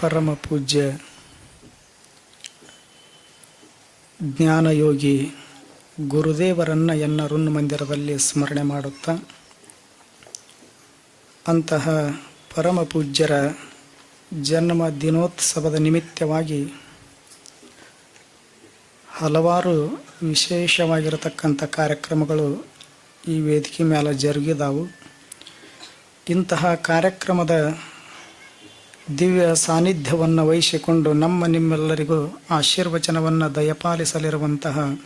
ಪರಮ ಪೂಜ್ಯ ಜ್ಞಾನಯೋಗಿ ಗುರುದೇವರನ್ನು ಎನ್ನ ರುನ್ ಮಂದಿರದಲ್ಲಿ ಸ್ಮರಣೆ ಮಾಡುತ್ತಾ, ಅಂತಹ ಪರಮ ಪೂಜ್ಯರ ಜನ್ಮ ದಿನೋತ್ಸವದ ನಿಮಿತ್ತವಾಗಿ ಹಲವಾರು ವಿಶೇಷವಾಗಿರತಕ್ಕಂಥ ಕಾರ್ಯಕ್ರಮಗಳು ಈ ವೇದಿಕೆ ಮೇಲೆ ಜರುಗಿದಾವು. ಇಂತಹ ಕಾರ್ಯಕ್ರಮದ ದಿವ್ಯ ಸಾನ್ನಿಧ್ಯವನ್ನು ವಹಿಸಿಕೊಂಡು ನಮ್ಮ ನಿಮ್ಮೆಲ್ಲರಿಗೂ ಆಶೀರ್ವಚನವನ್ನು ದಯಪಾಲಿಸಲಿರುವಂತಹ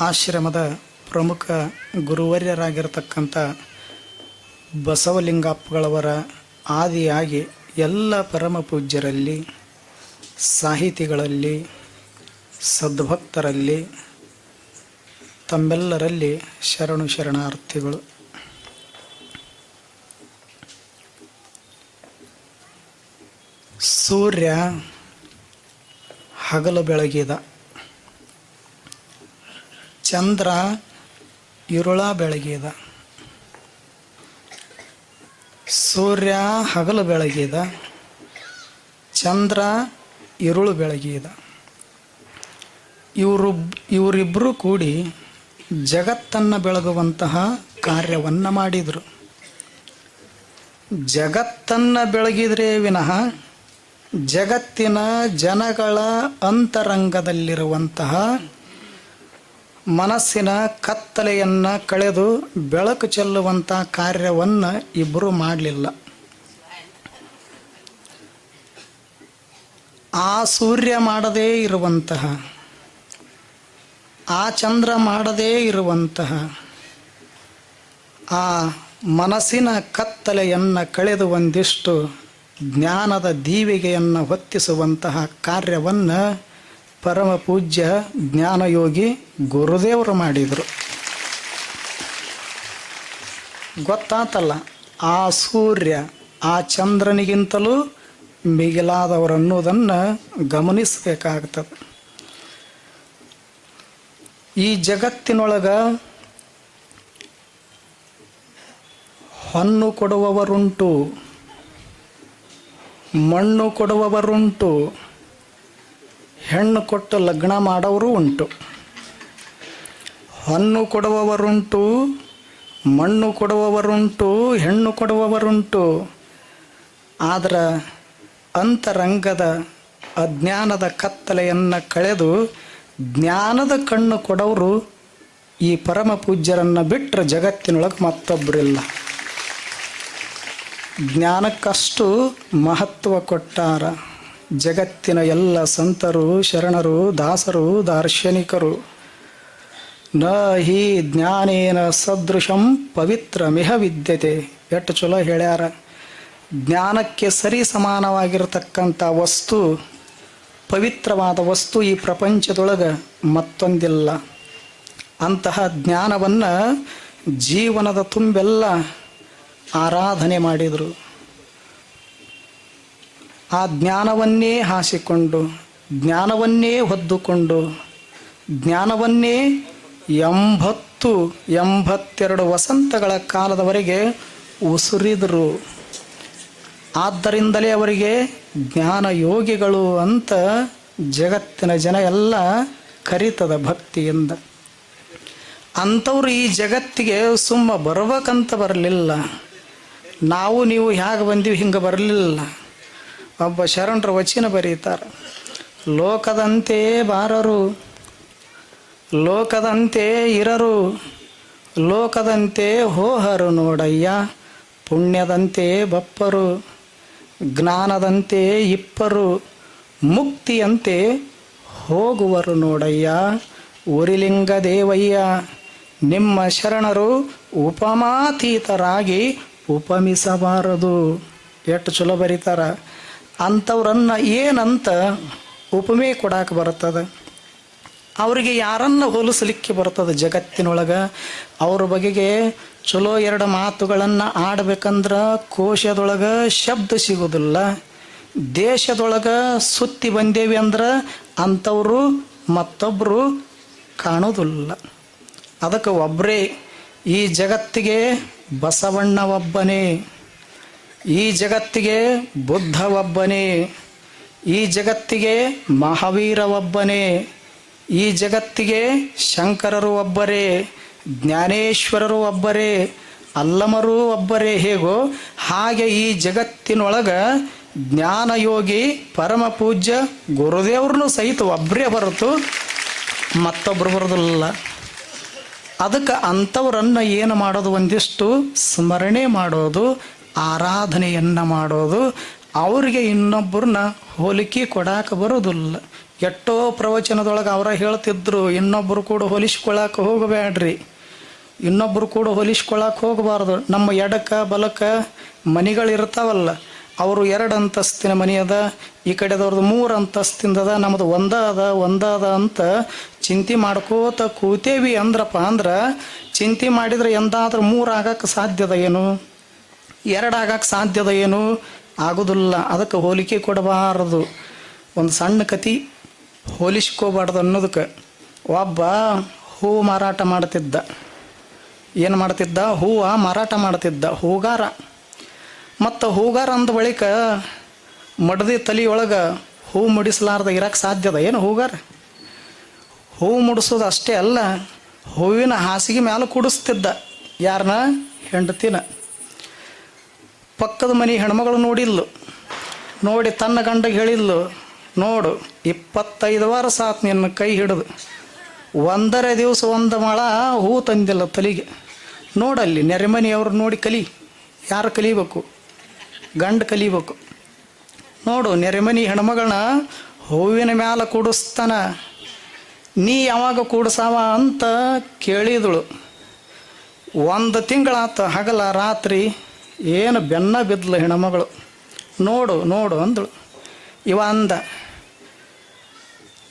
ಆಶ್ರಮದ ಪ್ರಮುಖ ಗುರುವರ್ಯರಾಗಿರತಕ್ಕಂಥ ಬಸವಲಿಂಗಪ್ಪಗಳವರ ಆದಿಯಾಗಿ ಎಲ್ಲ ಪರಮ ಪೂಜ್ಯರಲ್ಲಿ, ಸಾಹಿತಿಗಳಲ್ಲಿ, ಸದ್ಭಕ್ತರಲ್ಲಿ, ತಮ್ಮೆಲ್ಲರಲ್ಲಿ ಶರಣು ಶರಣಾರ್ಥಿಗಳು. ಸೂರ್ಯ ಹಗಲು ಬೆಳಗಿದ. ಚಂದ್ರ ಇರುಳ ಬೆಳಗಿದ. ಸೂರ್ಯ ಹಗಲು ಬೆಳಗಿದ. ಚಂದ್ರ ಇರುಳು ಬೆಳಗಿದ. ಇವರು ಇವರಿಬ್ಬರು ಕೂಡಿ ಜಗತ್ತನ್ನು ಬೆಳಗುವಂತಹ ಕಾರ್ಯವನ್ನು ಮಾಡಿದರು. ಜಗತ್ತನ್ನು ಬೆಳಗಿದರೆ ವಿನಃ ಜಗತ್ತಿನ ಜನಗಳ ಅಂತರಂಗದಲ್ಲಿರುವಂತಹ ಮನಸ್ಸಿನ ಕತ್ತಲೆಯನ್ನು ಕಳೆದು ಬೆಳಕು ಚೆಲ್ಲುವಂಥ ಕಾರ್ಯವನ್ನು ಇಬ್ಬರು ಮಾಡಲಿಲ್ಲ. ಆ ಸೂರ್ಯ ಮಾಡದೇ ಇರುವಂತಹ, ಆ ಚಂದ್ರ ಮಾಡದೇ ಇರುವಂತಹ, ಆ ಮನಸ್ಸಿನ ಕತ್ತಲೆಯನ್ನು ಕಳೆದು ಒಂದಿಷ್ಟು ಜ್ಞಾನದ ದೀವಿಗೆಯನ್ನು ಹೊತ್ತಿಸುವಂತಹ ಕಾರ್ಯವನ್ನು ಪರಮ ಪೂಜ್ಯ ಜ್ಞಾನಯೋಗಿ ಗುರುದೇವರು ಮಾಡಿದರು. ಗೊತ್ತಾತಲ್ಲ, ಆ ಸೂರ್ಯ ಆ ಚಂದ್ರನಿಗಿಂತಲೂ ಮಿಗಿಲಾದವರು ಅನ್ನೋದನ್ನು ಗಮನಿಸಬೇಕಾಗ್ತದೆ. ಈ ಜಗತ್ತಿನೊಳಗ ಹೊನ್ನು ಕೊಡುವವರುಂಟು ಮಣ್ಣು ಕೊಡುವವರುಂಟು, ಹೆಣ್ಣು ಕೊಟ್ಟು ಲಗ್ನ ಮಾಡೋರು ಉಂಟು. ಹಣ್ಣು ಕೊಡುವವರುಂಟು, ಮಣ್ಣು ಕೊಡುವವರುಂಟು, ಹೆಣ್ಣು ಕೊಡುವವರುಂಟು. ಆದರೆ ಅಂತರಂಗದ ಅಜ್ಞಾನದ ಕತ್ತಲೆಯನ್ನು ಕಳೆದು ಜ್ಞಾನದ ಕಣ್ಣು ಕೊಡೋರು ಈ ಪರಮ ಪೂಜ್ಯರನ್ನು ಬಿಟ್ಟರೆ ಜಗತ್ತಿನೊಳಗೆ ಮತ್ತೊಬ್ಬರಿಲ್ಲ ಜ್ಞಾನಕ್ಕಷ್ಟು ಮಹತ್ವ ಕೊಟ್ಟಾರ. ಜಗತ್ತಿನ ಎಲ್ಲ ಸಂತರು, ಶರಣರು, ದಾಸರು, ದಾರ್ಶನಿಕರು. ನ ಹಿ ಜ್ಞಾನೇನ ಸದೃಶಂ ಪವಿತ್ರ ಮಿಹ ವಿದ್ಯತೆ. ಎಷ್ಟು ಚಲೋ ಹೇಳ್ಯಾರ. ಜ್ಞಾನಕ್ಕೆ ಸರಿ ಸಮಾನವಾಗಿರತಕ್ಕಂಥ ವಸ್ತು, ಪವಿತ್ರವಾದ ವಸ್ತು ಈ ಪ್ರಪಂಚದೊಳಗೆ ಮತ್ತೊಂದಿಲ್ಲ. ಅಂತಹ ಜ್ಞಾನವನ್ನು ಜೀವನದ ತುಂಬೆಲ್ಲ ಆರಾಧನೆ ಮಾಡಿದರು. ಆ ಜ್ಞಾನವನ್ನೇ ಹಾಸಿಕೊಂಡು, ಜ್ಞಾನವನ್ನೇ ಹೊದ್ದುಕೊಂಡು, ಜ್ಞಾನವನ್ನೇ ಎಂಬತ್ತು, ಎಂಬತ್ತೆರಡು ವಸಂತಗಳ ಕಾಲದವರೆಗೆ ಉಸುರಿದರು. ಆದ್ದರಿಂದಲೇ ಅವರಿಗೆ ಜ್ಞಾನ ಯೋಗಿಗಳು ಅಂತ ಜಗತ್ತಿನ ಜನ ಎಲ್ಲ ಕರೀತದ ಭಕ್ತಿಯಿಂದ. ಅಂಥವ್ರು ಈ ಜಗತ್ತಿಗೆ ಸುಮ್ಮ ಬರ್ಬೇಕಂತ ಬರಲಿಲ್ಲ. ನಾವು ನೀವು ಹೇಗೆ ಬಂದೀವಿ, ಹಿಂಗೆ ಬರಲಿಲ್ಲ ಒಬ್ಬ ಶರಣರ ವಚನ ಬರೀತಾರೆ. ಲೋಕದಂತೆ ಬಾರರು, ಲೋಕದಂತೆ ಇರರು, ಲೋಕದಂತೆ ಹೋಹರು ನೋಡಯ್ಯ, ಪುಣ್ಯದಂತೆ ಬಪ್ಪರು, ಜ್ಞಾನದಂತೆ ಇಪ್ಪರು, ಮುಕ್ತಿಯಂತೆ ಹೋಗುವರು ನೋಡಯ್ಯ. ಉರಿಲಿಂಗ ದೇವಯ್ಯ, ನಿಮ್ಮ ಶರಣರು ಉಪಮಾತೀತರಾಗಿ ಉಪಮಿಸಬಾರದು. ಎಷ್ಟು ಚಲೋ ಬರೀತಾರ. ಅಂಥವ್ರನ್ನ ಏನಂತ ಉಪಮೆ ಕೊಡಕ್ಕೆ ಬರ್ತದೆ ಅವರಿಗೆ ಯಾರನ್ನ ಹೋಲಿಸಲಿಕ್ಕೆ ಬರ್ತದೆ ಜಗತ್ತಿನೊಳಗೆ. ಅವ್ರ ಬಗೆಗೆ ಚಲೋ ಎರಡು ಮಾತುಗಳನ್ನು ಆಡ್ಬೇಕಂದ್ರೆ ಕೋಶದೊಳಗೆ ಶಬ್ದ ಸಿಗೋದಿಲ್ಲ. ದೇಶದೊಳಗೆ ಸುತ್ತಿ ಬಂದೇವಿ ಅಂದ್ರೆ ಅಂಥವರು ಮತ್ತೊಬ್ಬರು ಕಾಣೋದಿಲ್ಲ. ಅದಕ್ಕೆ ಒಬ್ಬರೇ ಈ ಜಗತ್ತಿಗೆ ಬಸವಣ್ಣ ಒಬ್ಬನೇ ಈ ಜಗತ್ತಿಗೆ ಬುದ್ಧ ಒಬ್ಬನೇ ಈ ಜಗತ್ತಿಗೆ ಮಹಾವೀರ ಒಬ್ಬನೇ ಈ ಜಗತ್ತಿಗೆ ಶಂಕರರು ಒಬ್ಬರೇ, ಜ್ಞಾನೇಶ್ವರರು ಒಬ್ಬರೇ, ಅಲ್ಲಮರು ಒಬ್ಬರೇ. ಹೇಗೋ, ಹಾಗೆ ಈ ಜಗತ್ತಿನೊಳಗ ಜ್ಞಾನಯೋಗಿ ಪರಮ ಪೂಜ್ಯ ಗುರುದೇವ್ರನ್ನೂ ಸಹಿತ ಒಬ್ಬರೇ ಹೊರತು ಮತ್ತೊಬ್ಬರು ಬರೋದಿಲ್ಲ. ಅದಕ್ಕೆ ಅಂಥವ್ರನ್ನ ಏನು ಮಾಡೋದು? ಒಂದಿಷ್ಟು ಸ್ಮರಣೆ ಮಾಡೋದು, ಆರಾಧನೆಯನ್ನು ಮಾಡೋದು. ಅವರಿಗೆ ಇನ್ನೊಬ್ಬರನ್ನ ಹೋಲಿಕೆ ಕೊಡಾಕ ಬರೋದಿಲ್ಲ. ಎಷ್ಟೋ ಪ್ರವಚನದೊಳಗೆ ಅವರ ಹೇಳ್ತಿದ್ರು ಇನ್ನೊಬ್ಬರು ಕೂಡ ಹೋಲಿಸ್ಕೊಳಕ್ಕೆ ಹೋಗಬೇಡ್ರಿ. ಇನ್ನೊಬ್ಬರು ಕೂಡ ಹೋಲಿಸ್ಕೊಳಕ್ಕೆ ಹೋಗಬಾರ್ದು. ನಮ್ಮ ಎಡಕ್ಕೆ ಬಲಕ್ಕೆ ಮನಿಗಳಿರ್ತಾವಲ್ಲ ಅವರು ಎರಡು ಅಂತಸ್ತಿನ ಮನೆ ಅದ. ಈ ಕಡೆದವ್ರದ್ದು ಮೂರು ಅಂತಸ್ತಿಂದದ ನಮ್ಮದು ಒಂದ ಅದ ಒಂದ ಅದ ಅಂತ ಚಿಂತೆ ಮಾಡ್ಕೋತ ಕೂತೇವಿ ಅಂದ್ರಪ್ಪ ಅಂದ್ರೆ ಚಿಂತೆ ಮಾಡಿದ್ರೆ ಎಂದಾದ್ರೂ ಮೂರು ಆಗಕ್ಕೆ ಸಾಧ್ಯದ ಏನು? ಎರಡು ಆಗಕ್ಕೆ ಸಾಧ್ಯದ ಏನು? ಆಗೋದಿಲ್ಲ. ಅದಕ್ಕೆ ಹೋಲಿಕೆ ಕೊಡಬಾರದು. ಒಂದು ಸಣ್ಣ ಕತಿ ಹೋಲಿಸ್ಕೋಬಾರ್ದು ಅನ್ನೋದಕ್ಕೆ. ಒಬ್ಬ ಹೂ ಮಾರಾಟ ಮಾಡ್ತಿದ್ದ. ಏನು ಮಾಡ್ತಿದ್ದ? ಹೂವ ಮಾರಾಟ ಮಾಡ್ತಿದ್ದ. ಹೂಗಾರ. ಮತ್ತು ಹೂಗಾರ ಅಂದ ಬಳಿಕ ಮಡದಿ ತಲೆಯೊಳಗೆ ಹೂ ಮುಡಿಸಲಾರ್ದ ಇರಕ್ಕೆ ಸಾಧ್ಯದ ಏನು ಹೂಗಾರ? ಹೂ ಮುಡಿಸೋದು ಅಷ್ಟೇ ಅಲ್ಲ, ಹೂವಿನ ಹಾಸಿಗೆ ಮೇಲೆ ಕುಡಿಸ್ತಿದ್ದ ಯಾರನ್ನ ಹೆಂಡತಿನ. ಪಕ್ಕದ ಮನೆ ಹೆಣ್ಮಗಳು ನೋಡಿಲ್ಲು. ನೋಡಿ ತನ್ನ ಗಂಡಗೆ ಹೇಳಿಲ್ಲು, ನೋಡು, ಇಪ್ಪತ್ತೈದು ವರ್ಷ ಸಾತ್ ನಿನ್ನ ಕೈ ಹಿಡಿದು. ಒಂದರ ದಿವಸ ಒಂದು ಮಳ ಹೂ ತಂದಿಲ್ಲ ತಲೆಗೆ. ನೋಡಲ್ಲಿ ನೆರೆಮನೆಯವ್ರು ನೋಡಿ ಕಲಿ. ಯಾರು ಕಲಿಬೇಕು? ಗಂಡು ಕಲಿಬೇಕು. ನೋಡು, ನೆರೆಮನಿ ಹೆಣ್ಮಗಳನ್ನ ಹೂವಿನ ಮ್ಯಾಲ ಕೂಡಿಸ್ತಾನ. ನೀ ಯಾವಾಗ ಕೂಡಿಸಾವ ಅಂತ ಕೇಳಿದಳು. ಒಂದು ತಿಂಗಳಾತ ಹಗಲ ರಾತ್ರಿ ಏನು ಬೆನ್ನ ಬಿದ್ದಲು ಹೆಣ್ಮಗಳು. ನೋಡು ನೋಡು ಅಂದಳು. ಇವ ಅಂದ,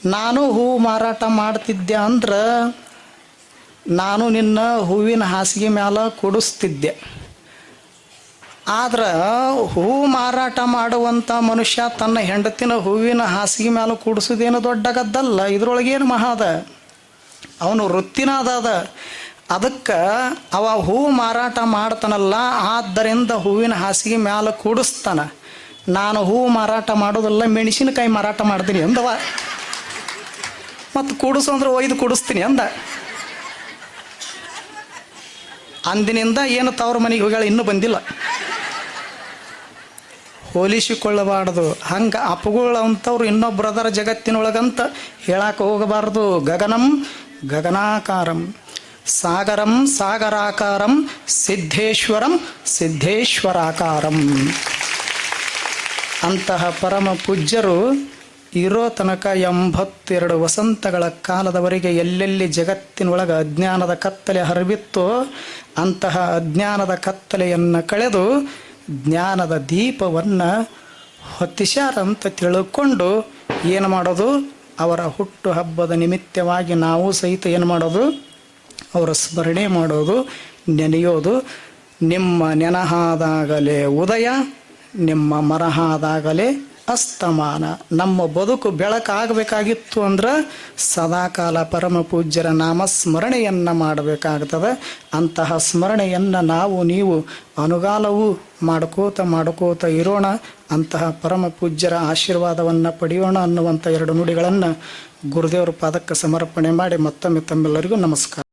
ನಾನು ಹೂವು ಮಾರಾಟ ಮಾಡ್ತಿದ್ದೆ ಅಂದ್ರೆ ನಾನು ನಿನ್ನ ಹೂವಿನ ಹಾಸಿಗೆ ಮ್ಯಾಲ ಕೂಡಿಸ್ತಿದ್ದೆ. ಆದ್ರೆ ಹೂ ಮಾರಾಟ ಮಾಡುವಂಥ ಮನುಷ್ಯ ತನ್ನ ಹೆಂಡತಿನ ಹೂವಿನ ಹಾಸಿಗೆ ಮೇಲೆ ಕೂಡಿಸೋದೇನು ದೊಡ್ಡ ಗದ್ದಲ್ಲ. ಇದ್ರೊಳಗೇನು ಮಹಾದ ಅವನು ವೃತ್ತಿನಾದ ಅದ ಅದಕ್ಕೆ ಅವ ಹೂ ಮಾರಾಟ ಮಾಡ್ತಾನಲ್ಲ, ಆದ್ದರಿಂದ ಹೂವಿನ ಹಾಸಿಗೆ ಮ್ಯಾಲ ಕೂಡಿಸ್ತಾನ. ನಾನು ಹೂ ಮಾರಾಟ ಮಾಡೋದಲ್ಲ, ಮೆಣಸಿನಕಾಯಿ ಮಾರಾಟ ಮಾಡ್ತೀನಿ ಅಂದವ. ಮತ್ತು ಕೂಡಿಸು ಅಂದ್ರೆ ಒಯ್ದು ಕೂಡಿಸ್ತೀನಿ ಅಂದ. ಅಂದಿನಿಂದ ಏನು ತವ್ರ ಮನೆಗೆ ಹೋಗ್ಯಾಳ, ಇನ್ನೂ ಬಂದಿಲ್ಲ. ಹೋಲಿಸಿಕೊಳ್ಳಬಾರ್ದು. ಹಂಗೆ ಅಪಗಳು ಅಂಥವ್ರು ಇನ್ನೊಬ್ಬರದರ ಜಗತ್ತಿನೊಳಗಂತ ಹೇಳಕ್ಕೆ ಹೋಗಬಾರ್ದು. ಗಗನಂ, ಗಗನಾಕಾರಂ. ಸಾಗರಂ, ಸಾಗರಾಕಾರಂ. ಸಿದ್ಧೇಶ್ವರಂ, ಸಿದ್ಧೇಶ್ವರಾಕಾರಂ. ಅಂತಹ ಪರಮ ಪೂಜ್ಯರು ಇರೋ ತನಕ ಎಂಬತ್ತೆರಡು ವಸಂತಗಳ ಕಾಲದವರೆಗೆ ಎಲ್ಲೆಲ್ಲಿ ಜಗತ್ತಿನೊಳಗೆ ಅಜ್ಞಾನದ ಕತ್ತಲೆ ಹರಬಿತ್ತೋ, ಅಂತಹ ಅಜ್ಞಾನದ ಕತ್ತಲೆಯನ್ನು ಕಳೆದು ಜ್ಞಾನದ ದೀಪವನ್ನು ಹೊತ್ತಿಸ್ಯಾರಂತ ತಿಳ್ಕೊಂಡು ಏನು ಮಾಡೋದು? ಅವರ ಹುಟ್ಟು ಹಬ್ಬದ ನಿಮಿತ್ತವಾಗಿ ನಾವು ಸಹಿತ ಏನು ಮಾಡೋದು? ಅವರ ಸ್ಮರಣೆ ಮಾಡೋದು, ನೆನೆಯೋದು. ನಿಮ್ಮ ನೆನಹಾದಾಗಲೇ ಉದಯ, ನಿಮ್ಮ ಮರಹಾದಾಗಲೇ ಅಸ್ತಮಾನ. ನಮ್ಮ ಬದುಕು ಬೆಳಕಾಗಬೇಕಾಗಿತ್ತು ಅಂದ್ರೆ ಸದಾಕಾಲ ಪರಮ ಪೂಜ್ಯರ ನಾಮ ಸ್ಮರಣೆಯನ್ನು ಮಾಡಬೇಕಾಗ್ತದೆ. ಅಂತಹ ಸ್ಮರಣೆಯನ್ನು ನಾವು ನೀವು ಅನುಗಾಲವು ಮಾಡ್ಕೋತ ಮಾಡ್ಕೋತ ಇರೋಣ. ಅಂತಹ ಪರಮ ಪೂಜ್ಯರ ಆಶೀರ್ವಾದವನ್ನು ಪಡೆಯೋಣ ಅನ್ನುವಂಥ ಎರಡು ನುಡಿಗಳನ್ನು ಗುರುದೇವರ ಪಾದಕ್ಕೆ ಸಮರ್ಪಣೆ ಮಾಡಿ ಮತ್ತೊಮ್ಮೆ ತಮ್ಮೆಲ್ಲರಿಗೂ ನಮಸ್ಕಾರ.